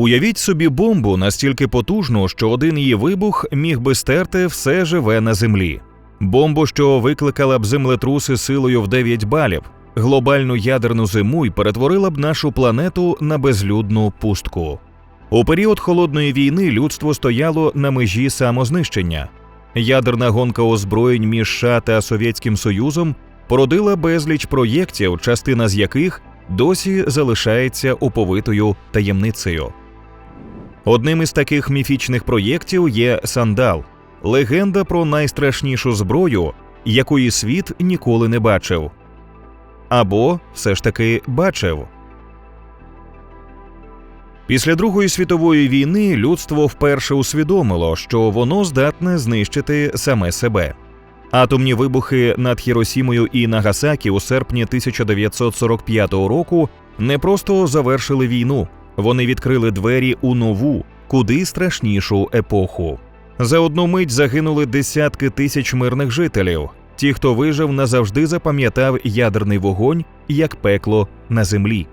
Уявіть собі бомбу настільки потужну, що один її вибух міг би стерти все живе на землі. Бомбу, що викликала б землетруси силою в 9 балів, глобальну ядерну зиму й перетворила б нашу планету на безлюдну пустку. У період холодної війни людство стояло на межі самознищення. Ядерна гонка озброєнь між США та Совєтським Союзом породила безліч проєктів, частина з яких досі залишається оповитою таємницею. Одним із таких міфічних проєктів є Сандал легенда про найстрашнішу зброю, якої світ ніколи не бачив. Або все ж таки бачив. Після Другої світової війни людство вперше усвідомило, що воно здатне знищити саме себе. Атомні вибухи над Хіросімою і Нагасакі у серпні 1945 року не просто завершили війну, вони відкрили двері у нову, куди страшнішу епоху. За одну мить загинули десятки тисяч мирних жителів. Ті, хто вижив, назавжди запам'ятав ядерний вогонь як пекло на землі.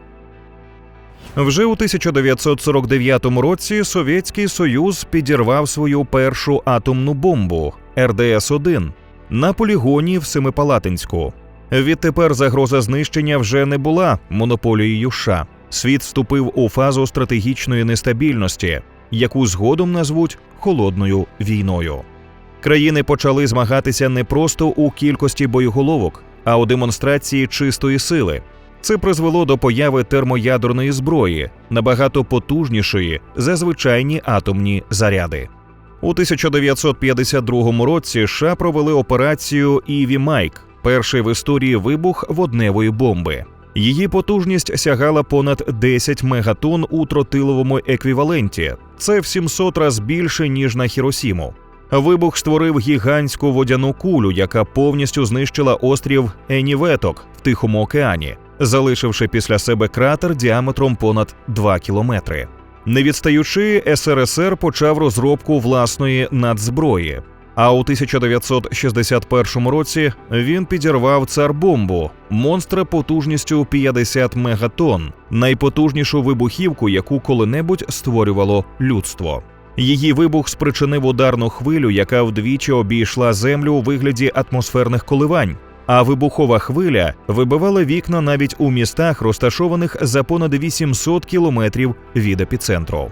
Вже у 1949 році Совєтський Союз підірвав свою першу атомну бомбу РДС-1 на полігоні в Семипалатинську. Відтепер загроза знищення вже не була монополією США. Світ вступив у фазу стратегічної нестабільності, яку згодом назвуть холодною війною. Країни почали змагатися не просто у кількості боєголовок, а у демонстрації чистої сили. Це призвело до появи термоядерної зброї, набагато потужнішої за звичайні атомні заряди. У 1952 році США провели операцію Іві Майк, перший в історії вибух водневої бомби. Її потужність сягала понад 10 мегатон у тротиловому еквіваленті. Це в 700 раз більше ніж на Хіросіму. Вибух створив гігантську водяну кулю, яка повністю знищила острів Еніветок в Тихому океані, залишивши після себе кратер діаметром понад 2 кілометри. Не відстаючи, СРСР почав розробку власної надзброї. А у 1961 році він підірвав цар-бомбу, монстра потужністю 50 мегатон, найпотужнішу вибухівку, яку коли-небудь створювало людство. Її вибух спричинив ударну хвилю, яка вдвічі обійшла землю у вигляді атмосферних коливань. А вибухова хвиля вибивала вікна навіть у містах, розташованих за понад 800 кілометрів від епіцентру.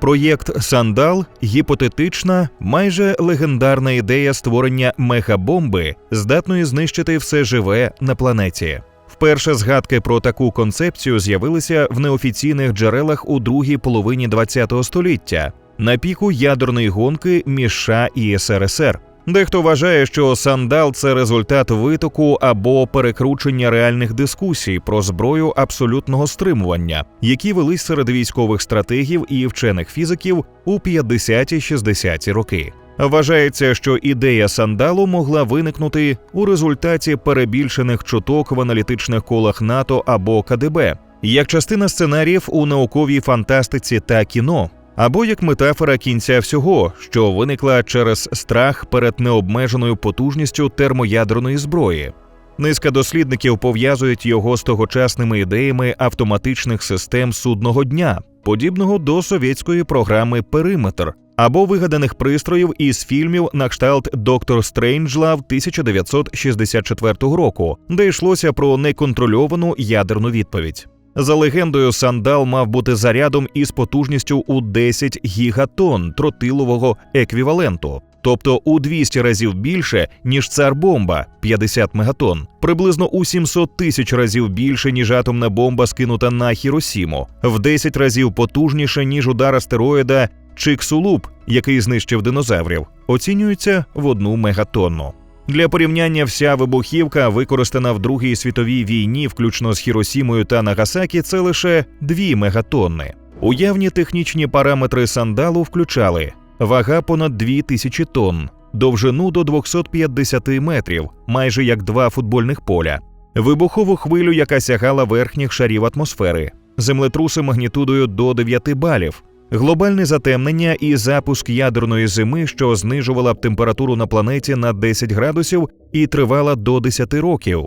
Проєкт Сандал гіпотетична, майже легендарна ідея створення мегабомби, здатної знищити все живе на планеті. Вперше згадки про таку концепцію з'явилися в неофіційних джерелах у другій половині ХХ століття на піку ядерної гонки між США і СРСР. Дехто вважає, що сандал це результат витоку або перекручення реальних дискусій про зброю абсолютного стримування, які велись серед військових стратегів і вчених фізиків у 50-60-ті роки. Вважається, що ідея сандалу могла виникнути у результаті перебільшених чуток в аналітичних колах НАТО або КДБ, як частина сценаріїв у науковій фантастиці та кіно або як метафора кінця всього, що виникла через страх перед необмеженою потужністю термоядерної зброї. Низка дослідників пов'язують його з тогочасними ідеями автоматичних систем судного дня, подібного до совєтської програми Периметр або вигаданих пристроїв із фільмів на кшталт Доктор Стрейнджлав 1964 року, де йшлося про неконтрольовану ядерну відповідь. За легендою, сандал мав бути зарядом із потужністю у 10 гігатон тротилового еквіваленту, тобто у 200 разів більше, ніж цар бомба 50 мегатон, приблизно у 700 тисяч разів більше, ніж атомна бомба, скинута на Хіросіму, в 10 разів потужніше, ніж удар астероїда Чиксулуп, який знищив динозаврів, оцінюється в одну мегатонну. Для порівняння вся вибухівка, використана в Другій світовій війні, включно з Хіросімою та Нагасакі, це лише 2 мегатонни. Уявні технічні параметри сандалу включали вага понад 2000 тонн, довжину до 250 метрів, майже як два футбольних поля, вибухову хвилю, яка сягала верхніх шарів атмосфери, землетруси магнітудою до 9 балів, Глобальне затемнення і запуск ядерної зими, що знижувала б температуру на планеті на 10 градусів і тривала до 10 років.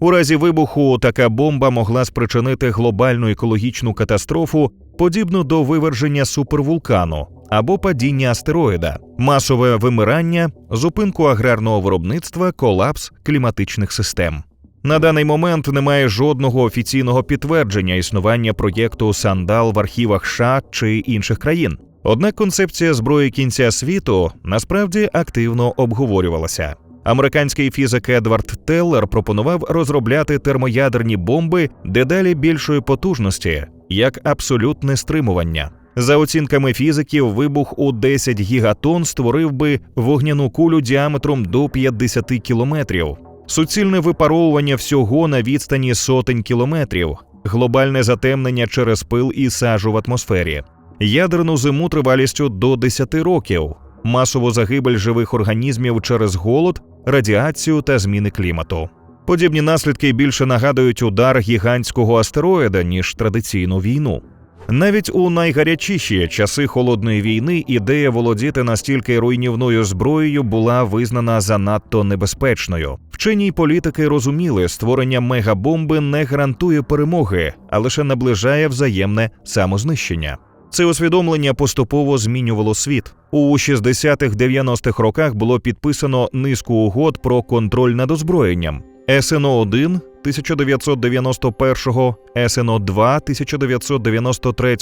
У разі вибуху така бомба могла спричинити глобальну екологічну катастрофу подібно до виверження супервулкану або падіння астероїда, масове вимирання, зупинку аграрного виробництва, колапс кліматичних систем. На даний момент немає жодного офіційного підтвердження існування проєкту Сандал в архівах США чи інших країн. Однак концепція зброї кінця світу насправді активно обговорювалася. Американський фізик Едвард Теллер пропонував розробляти термоядерні бомби дедалі більшої потужності як абсолютне стримування. За оцінками фізиків, вибух у 10 гігатон створив би вогняну кулю діаметром до 50 кілометрів, суцільне випаровування всього на відстані сотень кілометрів, глобальне затемнення через пил і сажу в атмосфері, ядерну зиму тривалістю до 10 років, масову загибель живих організмів через голод, радіацію та зміни клімату. Подібні наслідки більше нагадують удар гігантського астероїда ніж традиційну війну. Навіть у найгарячіші часи холодної війни ідея володіти настільки руйнівною зброєю була визнана занадто небезпечною. Вчені політики розуміли, створення мегабомби не гарантує перемоги, а лише наближає взаємне самознищення. Це усвідомлення поступово змінювало світ. У 60-х-90-х роках було підписано низку угод про контроль над озброєнням. СНО 1 1991, СНО 2 1993,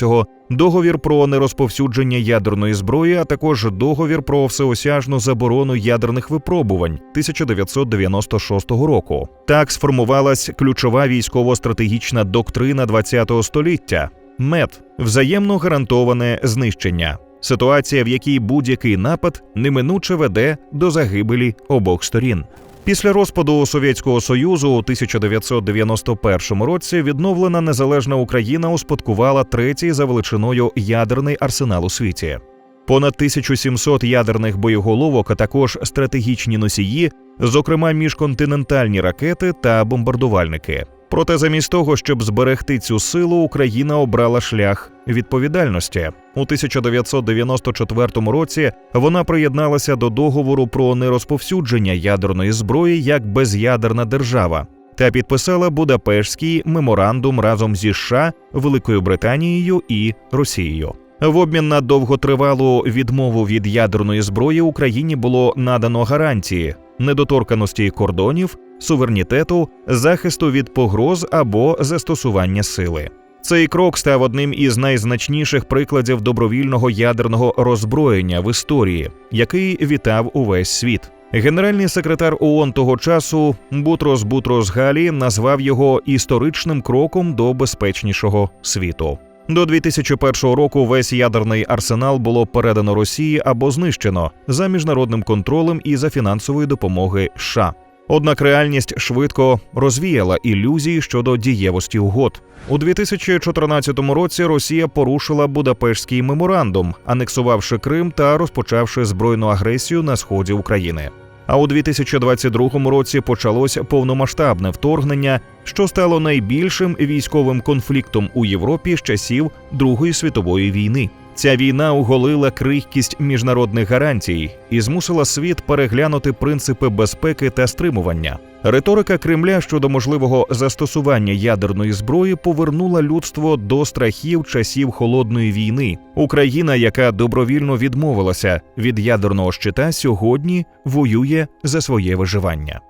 договір про нерозповсюдження ядерної зброї, а також договір про всеосяжну заборону ядерних випробувань 1996 року. Так сформувалась ключова військово-стратегічна доктрина ХХ століття МЕД взаємно гарантоване знищення. Ситуація, в якій будь-який напад неминуче веде до загибелі обох сторін. Після розпаду Совєтського Союзу у 1991 році відновлена незалежна Україна успадкувала третій за величиною ядерний арсенал у світі. Понад 1700 ядерних боєголовок, а також стратегічні носії, зокрема міжконтинентальні ракети та бомбардувальники. Проте, замість того, щоб зберегти цю силу, Україна обрала шлях відповідальності у 1994 році. Вона приєдналася до договору про нерозповсюдження ядерної зброї як безядерна держава та підписала Будапештський меморандум разом зі США, Великою Британією і Росією. В обмін на довготривалу відмову від ядерної зброї Україні було надано гарантії недоторканості кордонів, суверенітету, захисту від погроз або застосування сили. Цей крок став одним із найзначніших прикладів добровільного ядерного роззброєння в історії, який вітав увесь світ. Генеральний секретар ООН того часу Бутрос Бутрос Галі назвав його історичним кроком до безпечнішого світу. До 2001 року весь ядерний арсенал було передано Росії або знищено за міжнародним контролем і за фінансової допомоги. США. Однак реальність швидко розвіяла ілюзії щодо дієвості угод. У 2014 році Росія порушила Будапештський меморандум, анексувавши Крим та розпочавши збройну агресію на сході України. А у 2022 році почалося повномасштабне вторгнення, що стало найбільшим військовим конфліктом у Європі з часів Другої світової війни. Ця війна оголила крихкість міжнародних гарантій і змусила світ переглянути принципи безпеки та стримування. Риторика Кремля щодо можливого застосування ядерної зброї повернула людство до страхів часів холодної війни. Україна, яка добровільно відмовилася від ядерного щита, сьогодні воює за своє виживання.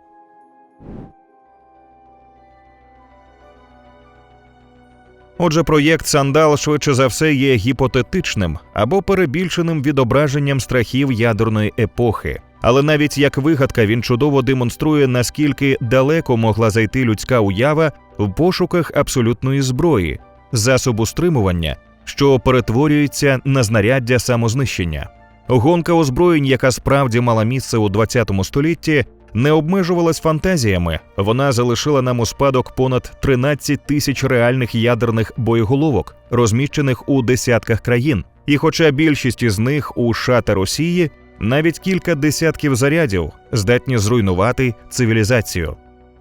Отже, проєкт Сандал швидше за все є гіпотетичним або перебільшеним відображенням страхів ядерної епохи. Але навіть як вигадка він чудово демонструє, наскільки далеко могла зайти людська уява в пошуках абсолютної зброї, засобу стримування, що перетворюється на знаряддя самознищення. Гонка озброєнь, яка справді мала місце у ХХ столітті, не обмежувалась фантазіями. Вона залишила нам у спадок понад 13 тисяч реальних ядерних боєголовок, розміщених у десятках країн. І, хоча більшість із них у США та Росії, навіть кілька десятків зарядів здатні зруйнувати цивілізацію.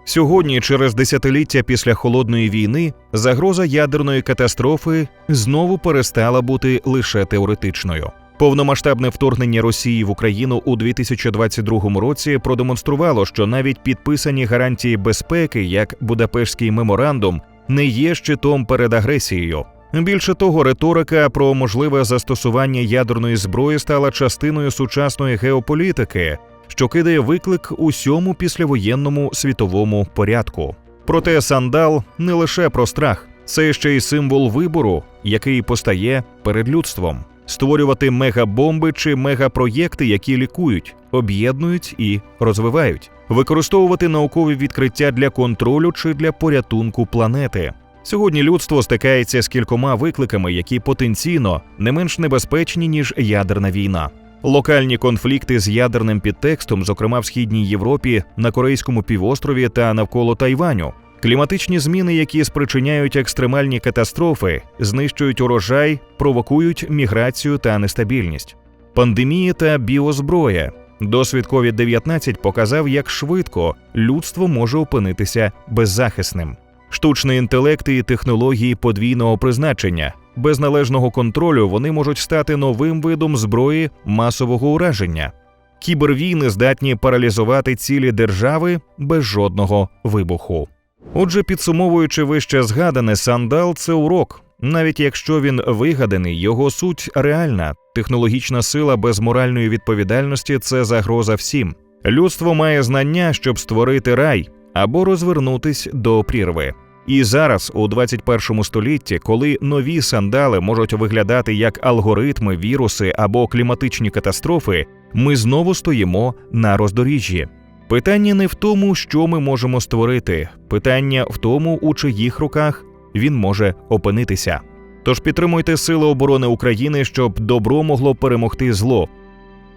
Сьогодні, через десятиліття після холодної війни, загроза ядерної катастрофи знову перестала бути лише теоретичною. Повномасштабне вторгнення Росії в Україну у 2022 році продемонструвало, що навіть підписані гарантії безпеки, як Будапештський меморандум, не є щитом перед агресією. Більше того, риторика про можливе застосування ядерної зброї стала частиною сучасної геополітики, що кидає виклик усьому післявоєнному світовому порядку. Проте сандал не лише про страх, це ще й символ вибору, який постає перед людством. Створювати мегабомби чи мегапроєкти, які лікують, об'єднують і розвивають, використовувати наукові відкриття для контролю чи для порятунку планети. Сьогодні людство стикається з кількома викликами, які потенційно не менш небезпечні ніж ядерна війна. Локальні конфлікти з ядерним підтекстом, зокрема в східній Європі, на Корейському півострові та навколо Тайваню, кліматичні зміни, які спричиняють екстремальні катастрофи, знищують урожай, провокують міграцію та нестабільність, пандемії та біозброя. Досвід COVID-19 показав, як швидко людство може опинитися беззахисним. Штучний інтелект і технології подвійного призначення без належного контролю вони можуть стати новим видом зброї масового ураження. Кібервійни здатні паралізувати цілі держави без жодного вибуху. Отже, підсумовуючи вище згадане, сандал це урок. Навіть якщо він вигаданий, його суть реальна. Технологічна сила без моральної відповідальності це загроза всім. Людство має знання, щоб створити рай або розвернутись до прірви. І зараз, у 21 столітті, коли нові сандали можуть виглядати як алгоритми, віруси або кліматичні катастрофи, ми знову стоїмо на роздоріжжі. Питання не в тому, що ми можемо створити, питання в тому, у чиїх руках він може опинитися. Тож підтримуйте Сили оборони України, щоб добро могло перемогти зло.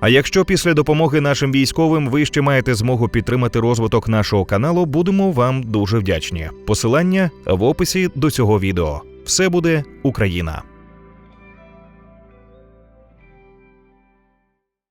А якщо після допомоги нашим військовим ви ще маєте змогу підтримати розвиток нашого каналу, будемо вам дуже вдячні. Посилання в описі до цього відео. Все буде Україна.